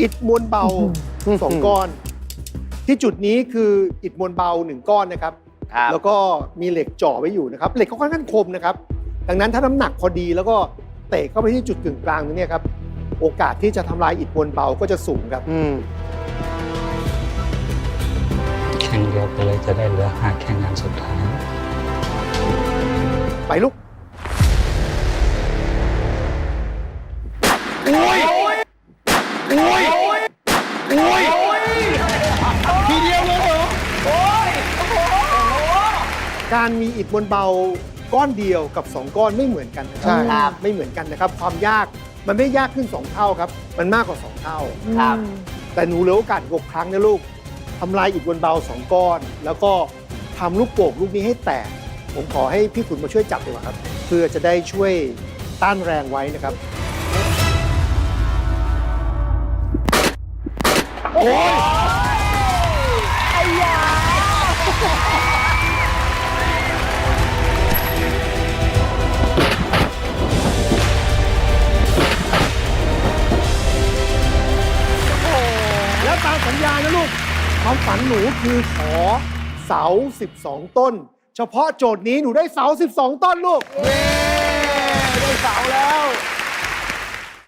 อิฐมวลเบาสองก้อน ที่จุดนี้คืออิฐมวลเบาหนึ่งก้อนนะครับ ครับแล้วก็มีเหล็กจ่อไว้อยู่นะครับ เหล็กเขาค่อนข้างคมนะครับ ดังนั้นถ้าน้ำหนักพอดีแล้วก็เตะเข้าไปที่จุดกึ่งกลางตรงเนี้ยครับ โอกาสที่จะทำลายอิฐมวลเบาก็จะสูงครับ อืมแข่งเดียวไปเลยจะได้เหลือห้าแข่งงานสุดท้าย ไปลูก การมีอิฐมวลเบาก้อนเดียวกับ 2 ก้อนไม่เหมือนกันนะคใช่รัไม่เหมือนกันนะครับ ความยากมันไม่ยากขึ้น 2 เท่าครับ มันมากกว่า 2 เท่า ครับ แต่หนูเหลือโอกาสอีกหกครั้งนะลูกทำลายอิฐมวลเบา2ก้อน แล้วก็ทำลูกโป่งลูกนี้ให้แตก ผมขอให้พี่ขุนมาช่วยจับดีกว่าครับ เพื่อจะได้ช่วยต้านแรงไว้นะครับแล้วตา สัญญานะลูก ความฝันหนูคือขอเสา 12 ต้น เฉพาะโจทย์นี้หนูได้เสา 12 ต้นลูกได้เสาแล้ว